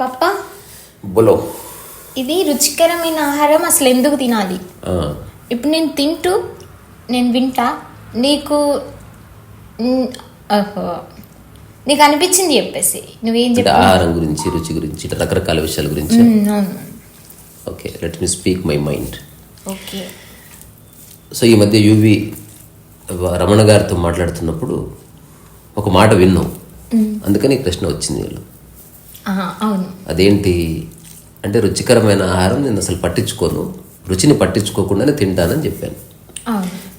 పప్ప? బోలో. ఇది రుచికరమైన ఆహారం అసలు ఎందుకు తినాలి? ఇప్పుడు నేను తింటూ నేను వింటా నీకు. నీకు అనిపించింది చెప్పేసి నువ్వేం చెప్పు ఆహారం గురించి రుచి గురించి రకరకాల విషయాల గురించి? Okay let me speak my mind. Okay. So ఈ మధ్య యువి రమణ గారితో మాట్లాడుతున్నప్పుడు ఒక మాట విన్నాం. అందుకని ప్రశ్న వచ్చింది. వీళ్ళు అవును. అదేంటి? అంటే రుచికరమైన ఆహారం నేను అసలు పట్టించుకోను. రుచిని పట్టించుకోకుండానే తింటానని చెప్పాను.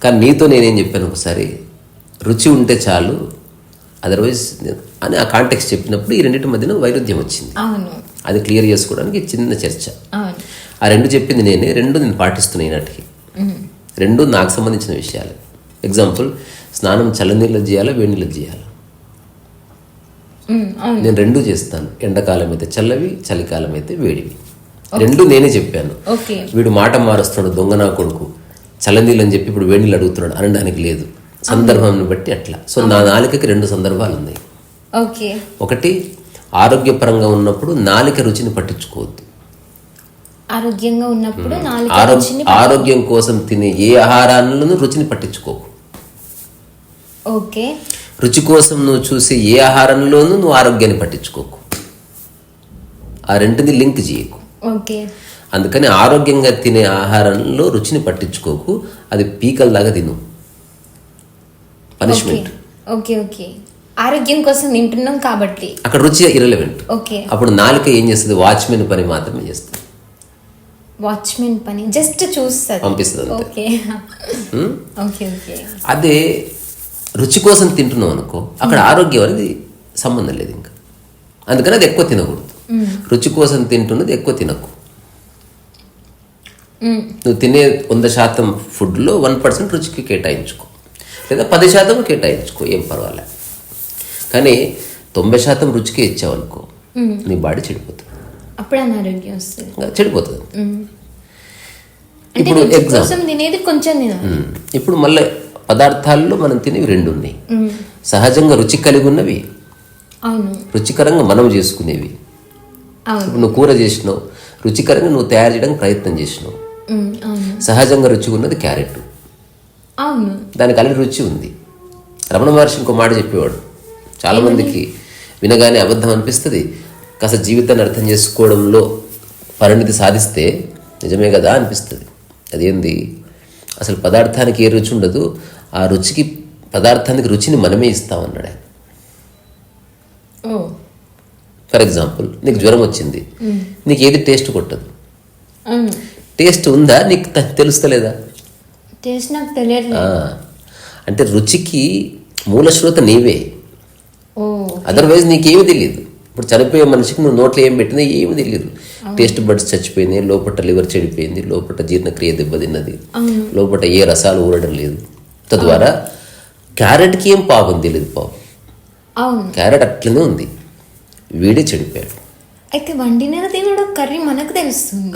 కానీ నీతో నేనేం చెప్పాను ఒకసారి? రుచి ఉంటే చాలు అదర్వైజ్ అని ఆ కాంటెక్స్ట్ చెప్పినప్పుడు ఈ రెండింటి మధ్యన వైరుధ్యం వచ్చింది. అది క్లియర్ చేసుకోవడానికి చిన్న చర్చ. ఆ రెండు చెప్పింది నేనే రెండు నేను పాటిస్తున్నాను ఈనాటికి. రెండు నాకు సంబంధించిన విషయాలు. ఎగ్జాంపుల్ స్నానం చల్లనీళ్ళు చేయాలా వేడి నీళ్ళు చేయాలా? నేను రెండు చేస్తాను. ఎండాకాలం అయితే చల్లవి చలికాలం అయితే వేడివి రెండు నేనే చెప్పాను. ఓకే. వీడు మాట మారుస్తున్నాడు దొంగ నా కొడుకు. చల్లనీళ్ళు అని చెప్పి ఇప్పుడు వేడి నీళ్ళు అడుగుతున్నాడు అనడానికి లేదు. సందర్భాన్ని బట్టి అట్లా. సో నా నాలుకకి రెండు సందర్భాలు ఉన్నాయి. ఓకే. ఒకటి ఆరోగ్యపరంగా ఉన్నప్పుడు నాలిక రుచిని పట్టించుకోవద్దు. ఆరోగ్యంగా ఉన్నప్పుడు ఆరోగ్యం కోసం తినే ఏ ఆహారాలను రుచిని పట్టించుకోకు. ఓకే. రుచి కోసం నువ్వు చూసే ఏ ఆహారంలోనూ నువ్వు ఆరోగ్యాన్ని పట్టించుకోకు. ఆ రెంటిని లింక్ చేయకు. ఓకే. అందుకని ఆరోగ్యంగా తినే ఆహారంలో రుచిని పట్టించుకోకు. అది పీకల దాకా తిను. Punishment okay. ఓకే ఆరోగ్యం కోసం తింటున్నాం కాబట్టి. అక్కడ రుచి ఇరలవెంట్ ఓకే. అప్పుడు నాలుక ఏం చేస్తుంది? వాచ్మెన్ పని మాత్రమే చేస్తుంది. వాచ్మెన్ పని. జస్ట్ చూస్తుంది. పంపిస్తుంది? Okay okay. అదే రుచి కోసం తింటున్నావు అనుకో అక్కడ ఆరోగ్యం అనేది సంబంధం లేదు ఇంకా. అందుకని అది ఎక్కువ తినకూడదు. రుచి కోసం తింటున్నది ఎక్కువ తినకు. నువ్వు తినే వంద శాతం ఫుడ్లో వన్ పర్సెంట్ రుచికి కేటాయించుకో. లేదా పది శాతం కేటాయించుకో ఏం పర్వాలే. కానీ తొంభై శాతం రుచికే ఇచ్చావనుకో నీ బాడీ చెడిపోతుంది. అప్పుడు అనారోగ్యం వస్తుంది. చెడిపోతుంది. ఇప్పుడు ఎగ్జామ్ కొంచెం. ఇప్పుడు మళ్ళీ పదార్థాల్లో మనం తినేవి రెండు ఉన్నాయి సహజంగా రుచి కలిగి ఉన్నవి రుచికరంగా మనం చేసుకునేవి. ఇప్పుడు నువ్వు కూర చేసినావు రుచికరంగా నువ్వు తయారు చేయడానికి ప్రయత్నం చేసినావు. సహజంగా రుచి ఉన్నది క్యారెట్. దానికి ఆల్రెడీ రుచి ఉంది. రమణ మహర్షి ఇంకో మాట చెప్పేవాడు. చాలామందికి వినగానే అబద్ధం అనిపిస్తుంది. కాస్త జీవితాన్ని అర్థం చేసుకోవడంలో పరిణితి సాధిస్తే నిజమే కదా అనిపిస్తుంది. అదేంది? అసలు పదార్థానికి ఏ రుచి ఉండదు ఆ రుచికి పదార్థానికి రుచిని మనమే ఇస్తామన్నాడు ఆయన. ఓ. ఫర్ ఎగ్జాంపుల్ నీకు జ్వరం వచ్చింది. నీకు ఏది టేస్ట్ కొట్టదు. టేస్ట్ ఉందా? నీకు తెలుస్తలేదా? టేస్ట్ నాకు అంటే రుచికి మూలశ్రోత నీవే. ఓ. అదర్వైజ్ నీకేమీ తెలియదు ఇప్పుడు చనిపోయే మనిషికి నువ్వు నోట్లో ఏం పెట్టినా ఏమీ తెలియదు టేస్ట్ బడ్స్ చచ్చిపోయినాయి లోపల లివర్ చెడిపోయింది లోపల జీర్ణక్రియ దెబ్బతిన్నది లోపల ఏ రసాలు ఊరడం లేదు. తద్వారా క్యారెట్కి ఏం పాపం తెలియదు పాపం. అవును. క్యారెట్ అట్లనే ఉంది. వీడే చెడిపోయాడు. అయితే వండిన తినడు కర్రీ మనకు తెలుస్తుంది.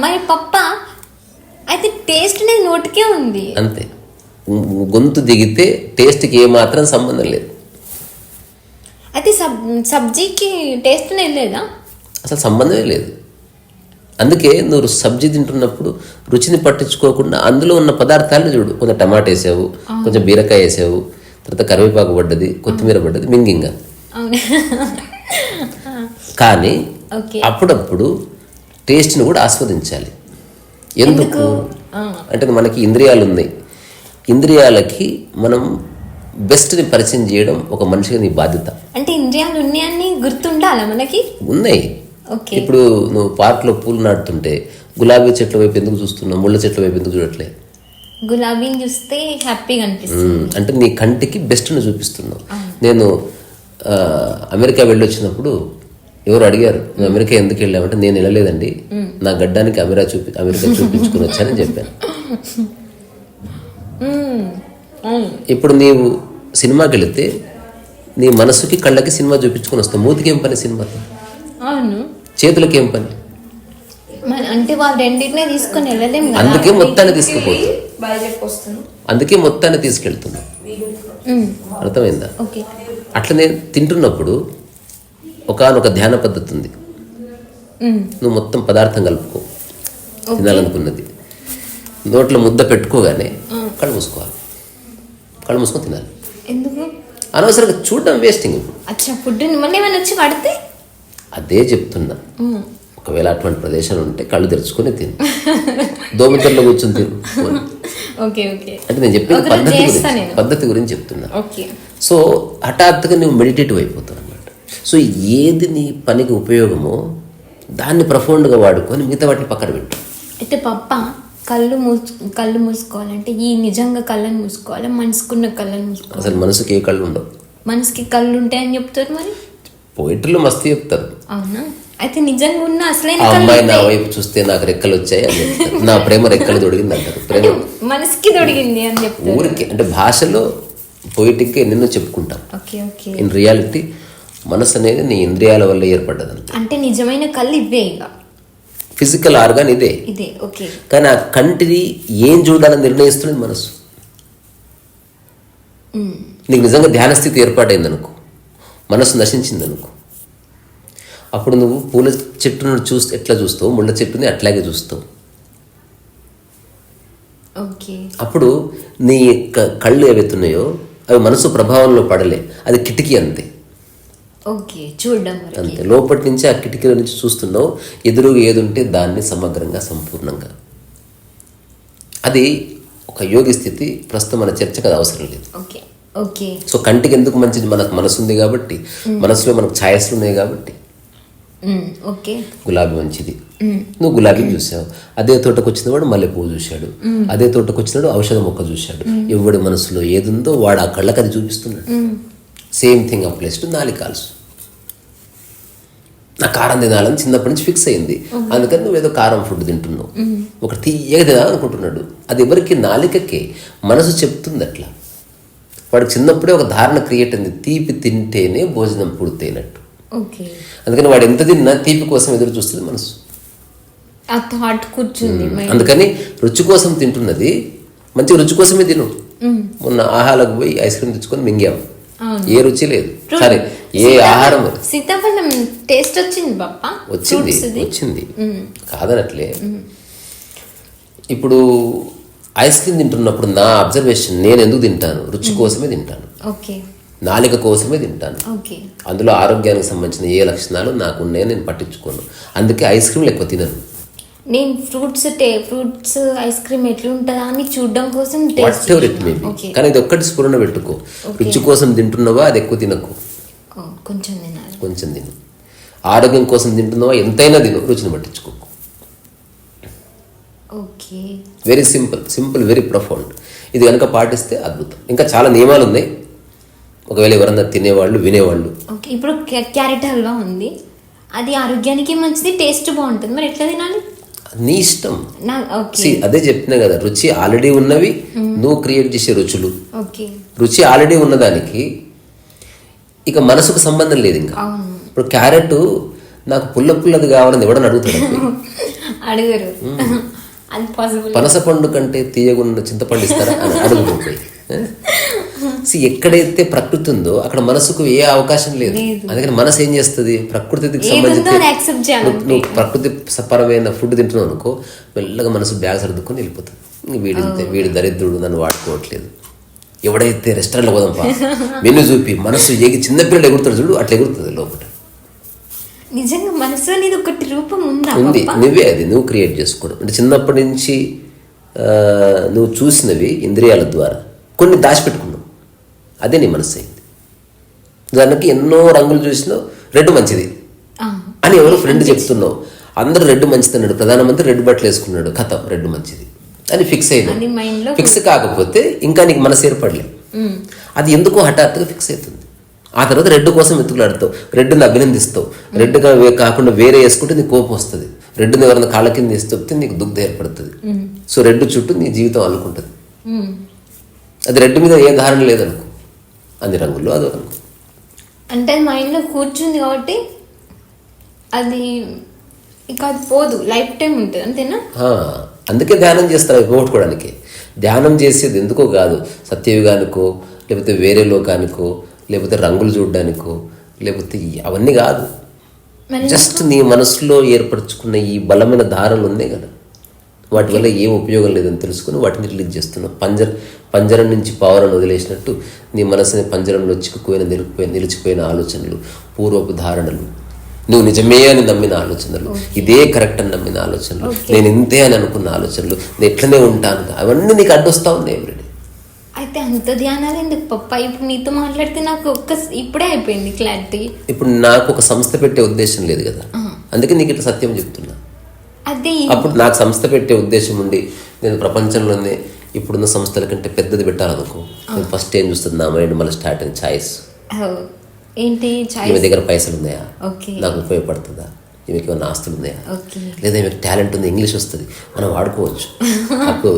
మరి పప్ప? అయితే టేస్ట్ అనేది నోటికే ఉంది. అంతే. గొంతు దిగితే టేస్ట్కి ఏమాత్రం సంబంధం లేదు. అయితే సబ్ సబ్జీకి టేస్ట్ లేదా? అసలు సంబంధమే లేదు. అందుకే నువ్వు సబ్జీ తింటున్నప్పుడు రుచిని పట్టించుకోకుండా అందులో ఉన్న పదార్థాలను చూడు. కొంచెం టమాటా వేసావు కొంచెం బీరకాయ వేసావు తర్వాత కరివేపాకు పడ్డది కొత్తిమీర పడ్డది మింగింగా. కానీ అప్పుడప్పుడు టేస్ట్ని కూడా ఆస్వాదించాలి. ఎందుకు? అంటే మనకి ఇంద్రియాలు ఉన్నాయి. ఇంద్రియాలకి మనం బెస్ట్ని పరిచయం చేయడం ఒక మనిషిగా నీ బాధ్యత. అంటే ఇంద్రియాలు ఉన్నాయని గుర్తుండాలా మనకి? ఉన్నాయి. ఇప్పుడు నువ్వు పార్క్లో పూలు నాటుతుంటే గులాబీ చెట్ల వైపు ఎందుకు చూస్తున్నావు? ముళ్ళ చెట్ల వైపు ఎందుకు చూడట్లే? గులాబీని చూస్తే హ్యాపీగా అనిపిస్తుంది. అంటే నీ కంటికి బెస్ట్ను చూపిస్తున్నావు. నేను అమెరికా వెళ్ళొచ్చినప్పుడు ఎవరు అడిగారు నువ్వు అమెరికా ఎందుకు వెళ్ళావంటే నేను వెళ్ళలేదండి. నా గడ్డానికి అమెరికా చూపి అమెరికా చూపించుకుని వచ్చానని చెప్పాను. ఇప్పుడు నీవు సినిమాకి వెళితే నీ మనసుకి కళ్ళకి సినిమా చూపించుకొని వస్తావు. మూతికి ఏం పని సినిమా అవును. చేతులకి ఏం పని అంటే వాళ్ళు రెండింటినే తీసుకొని వెళ్ళలేము కదా. అందుకే మొత్తాన్ని చెప్పొస్తాను. అందుకే మొత్తాన్ని తీసుకెళ్తున్నావు మ్మ్. అర్థమైందా? ఓకే. అట్లా నేను తింటున్నప్పుడు ఒకనొక ధ్యాన పద్ధతి ఉంది. నువ్వు మొత్తం పదార్థం కలుపుకో. తినాలనుకున్నది. నోట్లో ముద్ద పెట్టుకోగానే కళ్ళు మూసుకోవాలి. కళ్ళు మూసుకొని తినాలి. ఎందుకు? అనవసరంగా చూడడం వేస్టింగ్ ఇప్పుడు అచ్చా ఫుడ్ మళ్ళీ ఏమైనా వచ్చి పడితే అదే చెప్తున్నా. ఒకవేళ అటువంటి ప్రదేశాలు ఉంటే కళ్ళు తెరుచుకొని తిను. దోమతెరలో కూర్చొని తిను. పోనీ. Okay okay. అంటే నేను ఒకరోజు పద్ధతి గురించి. పద్ధతి గురించి చెప్తున్నా. ఓకే. సో హఠాత్తుగా నువ్వు మెడిటేటివ్ అయిపోతావు అనమాట సో ఏది నీ పనికి ఉపయోగమో దాన్ని ప్రఫౌండ్గా వాడుకొని మిగతా వాటిని పక్కన పెట్టు. అయితే పప్ప కళ్ళు మూసు కళ్ళు మూసుకోవాలంటే ఈ నిజంగా కళ్ళని మూసుకోవాలి? మనసుకున్న కళ్ళని మూసుకోవాలి? అసలు మనసుకి ఏ కళ్ళు ఉండవు. మనసుకి కళ్ళు ఉంటాయని చెప్తారు మరి? పోయిటర్లు మస్తు చెప్తారు. అయితే నిజంగా ఉన్న అసలైన కళ్ళు అమ్మాయి నా. వైపు చూస్తే నాకు రెక్కలు వచ్చాయి అని చెప్తారు. నా ప్రేమ రెక్కలు తొడిగింది అంటారు ప్రేమ మనసుకి తొడిగింది అని చెప్తారు. ఊరికి అంటే భాషలో పోయిటిక్కి ఎన్నెన్నో చెప్పుకుంటాం. ఇన్ రియాలిటీ మనసు అనేది నీ ఇంద్రియాల వల్ల ఏర్పడ్డదంతే. అంటే నిజమైన కళ్ళు ఇవే ఫిజికల్ ఆర్గాన్ ఇదే. ఇదే ఓకే. కానీ ఆ కంటిని ఏం చూడాలని నిర్ణయిస్తున్నది మనసు. నీకు నిజంగా ధ్యాన స్థితి ఏర్పాటైంది అనుకో మనసు నశించింది అనుకో. అప్పుడు నువ్వు పూల చెట్టును చూస్తే ఎట్లా చూస్తావు? ముళ్ళ చెట్టుని అట్లాగే చూస్తావు. ఓకే. అప్పుడు నీ క- కళ్ళు ఏవైతున్నాయో అవి మనసు ప్రభావంలో పడలే. అది కిటికీ అంతే. ఓకే చూడడం అంతే. లోపటి నుంచి ఆ కిటికీల నుంచి చూస్తున్నావు ఎదురుగా ఏది ఉంటే దాన్ని సమగ్రంగా సంపూర్ణంగా. అది ఒక యోగి స్థితి ప్రస్తుతం మన చర్చకు అది అవసరం లేదు. ఓకే. సో కంటికి ఎందుకు మంచిది? మనకు మనసు ఉంది కాబట్టి. మనసులో మనకు ఛాయస్లు ఉన్నాయి కాబట్టి. గులాబీ మంచిది. నువ్వు గులాబీ చూసావు. అదే తోటకు వచ్చిన వాడు మల్లె పువ్వు చూశాడు. అదే తోటకు వచ్చినాడు ఔషధ మొక్క చూశాడు. ఎవడి మనసులో ఏది ఉందో వాడు ఆ కళ్ళకి అది చూపిస్తున్నాడు. సేమ్ థింగ్ అప్లైస్ టు నాలికాల్స్ నా కారం తినాలని చిన్నప్పటి నుంచి ఫిక్స్ అయింది. అందుకని నువ్వు ఏదో కారం ఫుడ్ తింటున్నావు. ఒక తీయగా తినాలనుకుంటున్నాడు. అది ఎవరికి? నాలికకే. మనసు చెప్తుంది అట్లా. వాడికి చిన్నప్పుడే ఒక ధారణ క్రియేట్ అయింది. తీపి తింటేనే భోజనం పూర్తయినట్టు. ఓకే. అందుకని వాడు ఎంత తిన్నా తీపి కోసం ఎదురు చూస్తుంది మనసు. అందుకని రుచి కోసం తింటున్నది మంచి రుచి కోసమే తిను. మొన్న ఆహాలకు పోయి ఐస్ క్రీమ్ తెచ్చుకొని మింగాము. ఏ రుచి లేదు. సరే ఏ ఆహారం సీతాఫలం టేస్ట్ వచ్చింది వచ్చింది. వచ్చింది. కాదనట్లే. ఇప్పుడు ఐస్ క్రీమ్ తింటున్నప్పుడు నా అబ్జర్వేషన్ నేను ఎందుకు తింటాను? రుచి కోసమే తింటాను. ఓకే. నాలిక కోసమే తింటాను. ఓకే. అందులో ఆరోగ్యానికి సంబంధించిన ఏ లక్షణాలు నాకు ఉన్నాయో నేను పట్టించుకోను. అందుకే ఐస్ క్రీమ్లు ఎక్కువ తినను. నేను ఫ్రూట్స్ టే ఫ్రూట్స్ ఐస్ క్రీమ్ ఎట్లా ఉంటుందా అని చూడడం కోసం what taste ever it maybe okay. కానీ ఇది ఒక్కటి స్ఫురణ పెట్టుకో. రుచి కోసం తింటున్నావా? అది ఎక్కువ తినకు. కొంచెం తినాలి. కొంచెం తిను. ఆరోగ్యం కోసం తింటున్నావా? ఎంతైనా తిను. రుచిని పట్టించుకో okay. Very simple simple very profound ఇది కనుక పాటిస్తే అద్భుతం. ఇంకా చాలా నియమాలు ఉన్నాయి ఒకవేళ ఎవరన్నా తినేవాళ్ళు వినేవాళ్ళు. ఓకే ఇప్పుడు క్యా- క్యారెట్ హల్వా ఉంది. అది ఆరోగ్యానికి మంచిది టేస్ట్ బాగుంటుంది. మరి ఎట్లా తినాలి? నీ ఇష్టం. అదే చెప్పినా కదా రుచి ఆల్రెడీ ఉన్నవి నువ్వు క్రియేట్ చేసే రుచులు. ఓకే. రుచి ఆల్రెడీ ఉన్నదానికి ఇక మనసుకు సంబంధం లేదు ఇంకా. ఇప్పుడు క్యారెట్ నాకు పుల్ల పుల్లది కావాలని ఎవడని అడుగుతాడు? పాసిబుల్ పనస పండు కంటే తీయగున్న చింతపండు ఇస్తారా అని అడుగుతుంటాయి సి ఎక్కడైతే ప్రకృతి ఉందో అక్కడ మనసుకు ఏ అవకాశం లేదు. అందుకని మనసు ఏం చేస్తుంది? ప్రకృతికి సంబంధించి నువ్వు- ప్రకృతి పరమైన ఫుడ్ తింటున్నావు అనుకో మెల్లగా మనసు బ్యాగ్ సర్దుకొని వెళ్ళిపోతుంది. వీడి వీడి దరిద్రుడు నన్ను వాడుకోవట్లేదు. ఎవడైతే రెస్టారెంట్లో పోదాం పా మెను చూపి మనసు ఎగి చిన్నపిల్లలు ఎగురుతాడు చూడు అట్లా ఎగురుతుంది లోపల. నిజంగా మనసు అనేది ఒకటి రూపం ఉందా ఉంది? నువ్వే అది నువ్వు క్రియేట్ చేసుకోవడం. అంటే చిన్నప్పటి నుంచి నువ్వు చూసినవి ఇంద్రియాల ద్వారా. కొన్ని దాచిపెట్టుకున్నావు. అదే నీ మనసు అయింది. దానికి ఎన్నో రంగులు చూసినావు రెడ్ మంచిది. అని ఎవరు ఫ్రెండ్ చెప్తున్నావు. అందరూ రెడ్ మంచిది అన్నాడు ప్రధానమంత్రి రెడ్ బట్టలు వేసుకున్నాడు. కథ రెడ్ మంచిది. అని ఫిక్స్ అయింది ఫిక్స్ కాకపోతే ఇంకా నీకు మనసు ఏర్పడలే. ఉమ్, అది ఎందుకో హఠాత్తుగా ఫిక్స్ అవుతుంది. ఆ తర్వాత రెడ్ కోసం ఎత్తుకులాడతావు రెడ్ని అభినందిస్తావు. రెడ్గా వే- కాకుండా వేరే వేసుకుంటే నీకు కోపం వస్తుంది. రెడ్ని ఎవరైనా కాళ్ళ కింద వేసి చెప్తే నీకు దుగ్ధ ఏర్పడుతుంది. సో రెడ్ చుట్టూ నీ జీవితం అల్లుకుంటుంది. ఉమ్. అది రెడ్ మీద ఏ ధారణ లేదనుకో. అన్ని రంగుల్లో అదో రంగు. అంటే అది మైండ్లో కూర్చుంది కాబట్టి అది ఇక అది పోదు. లైఫ్ టైం ఉంటుంది. అంతేనా? అందుకే ధ్యానం చేస్తారు అవి పోగొట్టుకోవడానికి. ధ్యానం చేసేది ఎందుకో కాదు. సత్యయుగానికో లేకపోతే వేరే లోకానికో లేకపోతే రంగులు చూడడానికో లేకపోతే అవన్నీ కాదు. జస్ట్ నీ మనసులో ఏర్పరచుకున్న ఈ బలమైన దారాలు ఉన్నాయి కదా. వాటి వల్ల ఏం ఉపయోగం లేదని తెలుసుకుని వాటిని రిలీజ్ చేస్తున్నావు పంజర పంజరం నుంచి పావులను వదిలేసినట్టు నీ మనసుని పంజరంలో చిక్కుపోయిన నిలిపిపోయిన నిలిచిపోయిన ఆలోచనలు పూర్వపు ధారణలు. నువ్వు నిజమే అని నమ్మిన ఆలోచనలు ఇదే కరెక్ట్ అని నమ్మిన ఆలోచనలు నేను ఇంతే అని అనుకున్న ఆలోచనలు నేను ఎట్లనే ఉంటాను అవన్నీ నీకు అడ్డొస్తా ఉన్నాయి ఎవ్రీడే అయితే అంత ధ్యానాలు ఎందుకు పప్ప ఇప్పుడు నీతో మాట్లాడితే నాకు ఒక్క ఇప్పుడే అయిపోయింది క్లారిటీ ఇప్పుడు నాకు ఒక సంస్థ పెట్టే ఉద్దేశం లేదు కదా. అందుకే నీకు ఇట్లా సత్యం చెప్తున్నా. అదే. అప్పుడు నాకు సంస్థ పెట్టే ఉద్దేశం ఉండి నేను ప్రపంచంలోనే ఇప్పుడున్న సంస్థల కంటే పెద్దది పెట్టాలనుకో నేను ఫస్ట్ ఏం చూస్తుంది? నా మైండ్ మళ్ళీ స్టార్ట్ అయిన ఛాయిస్ ఏంటి ఈమె దగ్గర పైసలు ఉన్నాయా? ఓకే. నాకు ఉపయోగపడుతుందా? ఈమెకి ఏమైనా ఆస్తులు ఉన్నాయా? ఓకే. లేదా ఈమెకి టాలెంట్ ఉంది? ఇంగ్లీష్ వస్తుంది. మనం వాడుకోవచ్చు. అప్పుడు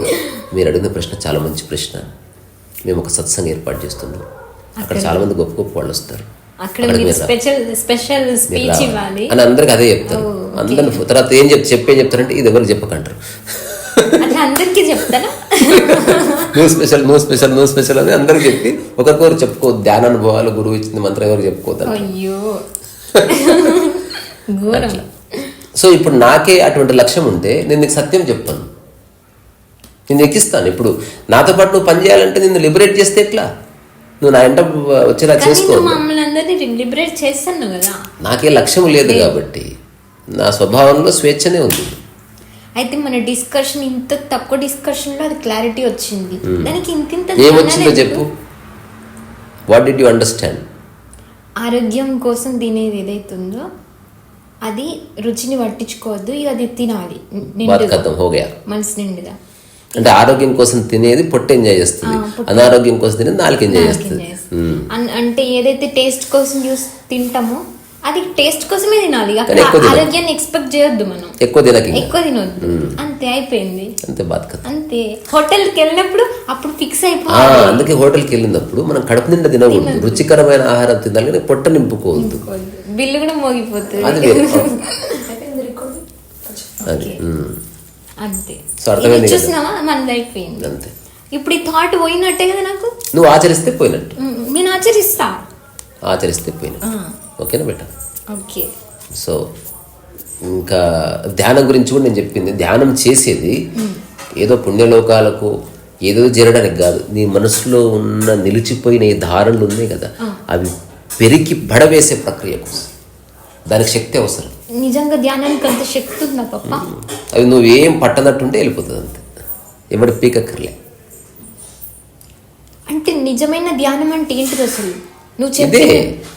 మీరు అడిగిన ప్రశ్న చాలా మంచి ప్రశ్న. మేము ఒక సత్సంగం ఏర్పాటు చేస్తున్నాం. అక్కడ చాలా మంది గొప్ప గొప్ప వాళ్ళు వస్తారు. అని అందరికి అదే చెప్తారు. అందరిని తర్వాత ఏం చెప్ చెప్పే చెప్తారంటే ఇది ఎవరికి చెప్పకంటారు. అట్లా అందరికీ చెప్తారా? నువ్వు స్పెషల్ నువ్వు స్పెషల్ నువ్వు స్పెషల్ అని అందరికి చెప్పి ఒకరికొకరు చెప్పుకో ధ్యాన అనుభవాలు గురువు ఇచ్చింది మంత్రం ఎవరు చెప్పుకోతారు అయ్యో. సో ఇప్పుడు నాకే అటువంటి లక్ష్యం ఉంటే నేను నీకు సత్యం చెప్తాను. నేను ఎక్కిస్తాను. ఇప్పుడు నాతో పాటు నువ్వు పని చేయాలంటే నిన్ను లిబరేట్ చేస్తే ఎట్లా? నువ్వు నా వెంట వచ్చేలా చేసుకో. లిబరేట్ చేస్తున్నావు కదా. నాకే లక్ష్యం లేదు కాబట్టి నా స్వభావంలో స్వేచ్ఛనే ఉంది. అయితే మన డిస్కషన్ ఇంత తక్కువ డిస్కషన్లో అది క్లారిటీ వచ్చింది. దానికి ఇంత ఇంత ఏమొచ్చిందో చెప్పు. వాట్ డిడ్ యూ అండర్స్టాండ్ ఆరోగ్యం కోసం తినేది ఏదైతుందో అది రుచిని పట్టించుకోవద్దు ఇక అది తినాలి. మనసు నిండుగా. అంటే ఆరోగ్యం కోసం తినేది పొట్ట ఎంజాయ్ చేస్తుంది. అనారోగ్యం కోసం తినేది నాలుగు ఎంజాయ్ చేస్తుంది. అంటే ఏదైతే టేస్ట్ కోసం చూసి తింటామో అది టేస్ట్ కోసమే తినాలి. ఆరోగ్యాన్ని ఎక్స్పెక్ట్ చేయొద్దు మనం. ఎక్కువ తినకి ఎక్కువ తినొద్దు. అంతే అయిపోయింది. అంతే బాత్ ఖతం అంతే. హోటల్కి వెళ్ళినప్పుడు అప్పుడు ఫిక్స్ ఆ, అయిపోవాలి అందుకే హోటల్కి వెళ్ళినప్పుడు మనం కడుపు నిండా తినకూడదు. రుచికరమైన ఆహారం తినాలి కానీ పొట్ట నింపుకోవద్దు. బిల్లు కూడా మోగిపోతుంది. అది. అంతే? చూసినావా? మనది అయిపోయింది అంతే. ఇప్పుడు ఈ థాట్ పోయినట్టే కదా నాకు? నువ్వు ఆచరిస్తే పోయినట్టు. నేను ఆచరిస్తా. ఆచరిస్తే పోయినట్టు. ఓకేనా బెట్ట ఓకే. సో ఇంకా ధ్యానం గురించి కూడా నేను చెప్పింది. ధ్యానం చేసేది ఏదో పుణ్యలోకాలకు ఏదో చేరడానికి కాదు. నీ మనసులో ఉన్న నిలిచిపోయిన ఈ ధారణలు ఉన్నాయి కదా అవి పెరికి బడవేసే ప్రక్రియ కోసం. దానికి శక్తి అవసరం. నిజంగా ధ్యానానికి అంత శక్తి ఉందా పప్ప అవి నువ్వేం పట్టనట్టుంటే వెళ్ళిపోతుంది అంతే. ఎవడి పీకక్కర్లే. అంటే నిజమైన ధ్యానం అంటే ఏంటిది అసలు? నువ్వు చెప్పే.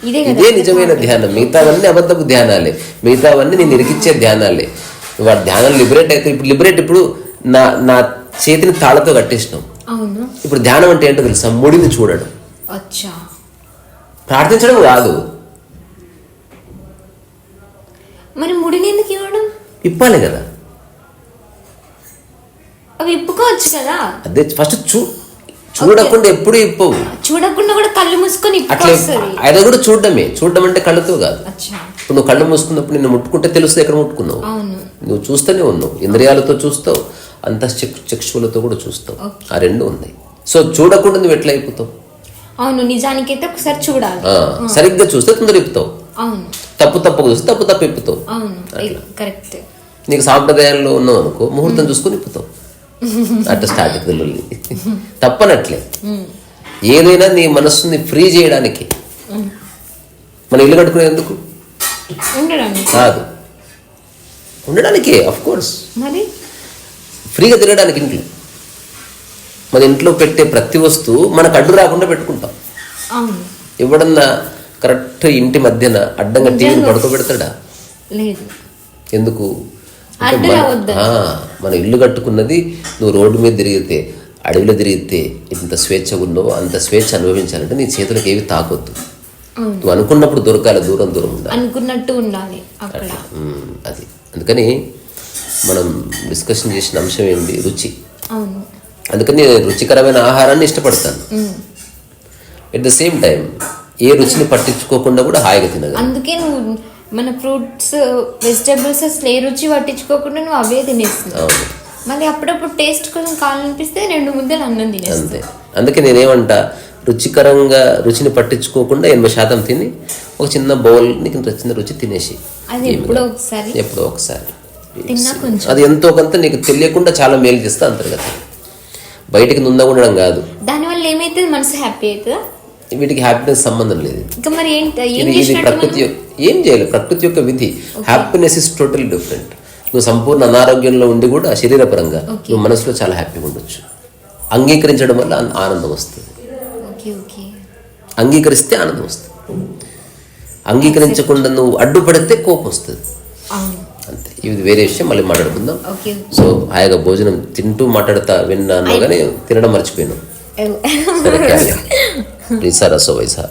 ఇదే ఇదే నిజమైన ధ్యానం. మిగతావన్నీ అబద్ధపు ధ్యానాలే. మిగతావన్నీ నేను ఇరికిచ్చే ధ్యానాలే. వాడు ధ్యానం లిబరేట్ అయితే ఇప్పుడు లిబరేట్ ఇప్పుడు నా నా చేతిని తాళతో కట్టేసినాం అవును. ఇప్పుడు ధ్యానం అంటే ఏంటో తెలుసా? ముడిని చూడడం. అచ్చా. ప్రార్థించడం కాదు. మరి ముడిని ఎందుకు ఇవ్వడం? ఇప్పాలి కదా. అవి ఇప్పుకోవచ్చు కదా. అదే ఫస్ట్ చూ చూడకుండా ఎప్పుడు ఇప్పవు. చూడకుండా కూడా కళ్ళు మూసుకొని అట్లా అది కూడా చూడడమే. చూడడం అంటే కళ్ళతో కాదు. ఇప్పుడు నువ్వు కళ్ళు మూసుకున్నప్పుడు నిన్ను ముట్టుకుంటే తెలుస్తుంది ఎక్కడ ముట్టుకున్నావు. నువ్వు చూస్తూనే ఉన్నావు. ఇంద్రియాలతో చూస్తావు. అంత చక్షువులతో కూడా చూస్తావు. ఆ రెండు ఉన్నాయి. సో చూడకుండా నువ్వు ఎట్లా అయిపోతావు? అవును నిజానికైతే ఒకసారి చూడాలి. సరిగ్గా చూస్తే తొందర ఇప్పుతావు అవును. తప్పు తప్పకు చూస్తే తప్పు తప్పు ఇప్పుతావు. అవును. కరెక్ట్. నీకు సాంప్రదాయాల్లో ఉన్నావు అనుకో ముహూర్తం చూసుకొని ఇప్పుతావు. అట్లా స్టార్ట్ అవుతుంది తప్పనట్లే. ఏదైనా నీ మనస్సుని ఫ్రీ చేయడానికి. మన ఇల్లు కట్టుకునేందుకు కాదు. ఉండడానికే అఫ్ కోర్స్ ఫ్రీగా తిరగడానికి ఇంట్లో. మన ఇంట్లో పెట్టే ప్రతి వస్తువు మనకు అడ్డు రాకుండా పెట్టుకుంటాం. ఎవడన్నా కరెక్ట్ ఇంటి మధ్యన అడ్డంగా టీవీని పడుకోబెడతాడా? లేదు. ఎందుకు? మన- ఇల్లు కట్టుకున్నది నువ్వు రోడ్డు మీద తిరిగితే అడవిలో తిరిగితే ఇంత స్వేచ్ఛగా ఉన్నావో అంత స్వేచ్ఛ అనుభవించాలంటే నీ చేతులకు ఏవి తాకొద్దు. నువ్వు అనుకున్నప్పుడు దొరకాలి దూరం దూరం ఉండాలి. అనుకున్నట్టు ఉండాలి అది. అందుకని మనం డిస్కషన్ చేసిన అంశం ఏంటి రుచి. అందుకని నేను రుచికరమైన ఆహారాన్ని ఇష్టపడతాను. ఎట్ ద సేమ్ టైం ఏ రుచిని పట్టించుకోకుండా కూడా హాయిగా తినగలను అందుకే నువ్వు మన ఫ్రూట్స్ వెజిటేబుల్స్ అసలు ఏ రుచి పట్టించుకోకుండా నువ్వు అవే తినేస్తున్నావు. మళ్ళీ అప్పుడప్పుడు టేస్ట్ కోసం కావాలనిపిస్తే రెండు ముద్దలు అన్నం తినేస్తావు. అంతే. అందుకే నేనేమంటా రుచికరంగా రుచిని పట్టించుకోకుండా ఎనభై శాతం తిని ఒక చిన్న బౌల్ నీకు నచ్చిన రుచి తినేసి ఎప్పుడో ఒకసారి. ఎప్పుడో ఒకసారి. అది ఎంతో కొంత నీకు తెలియకుండా చాలా మేలు చేస్తా అంతర్గతం బయటికి నుంద ఉండడం కాదు. దానివల్ల ఏమైతుంది? మనసు హ్యాపీ అవుతుందా? వీటికి హ్యాపీనెస్ సంబంధం లేదు. ఇది ప్రకృతి ఏం చేయాలి. ప్రకృతి యొక్క విధి. హ్యాపీనెస్ ఇస్ టోటల్ డిఫరెంట్ నువ్వు సంపూర్ణ అనారోగ్యంలో ఉండి కూడా శరీరపరంగా నువ్వు మనసులో చాలా హ్యాపీగా ఉండొచ్చు. అంగీకరించడం వల్ల ఆన- ఆనందం వస్తుంది. అంగీకరిస్తే ఆనందం వస్తుంది. అంగీకరించకుండా నువ్వు అడ్డుపడితే కోపం వస్తుంది. అంతే. ఇది వేరే విషయం. మళ్ళీ మాట్లాడుకుందాం. సో హాయిగా భోజనం తింటూ మాట్లాడతా విన్నాను కానీ తినడం మర్చిపోయాను. ఓకే సరే క్యారీ రీసా రసో వైసా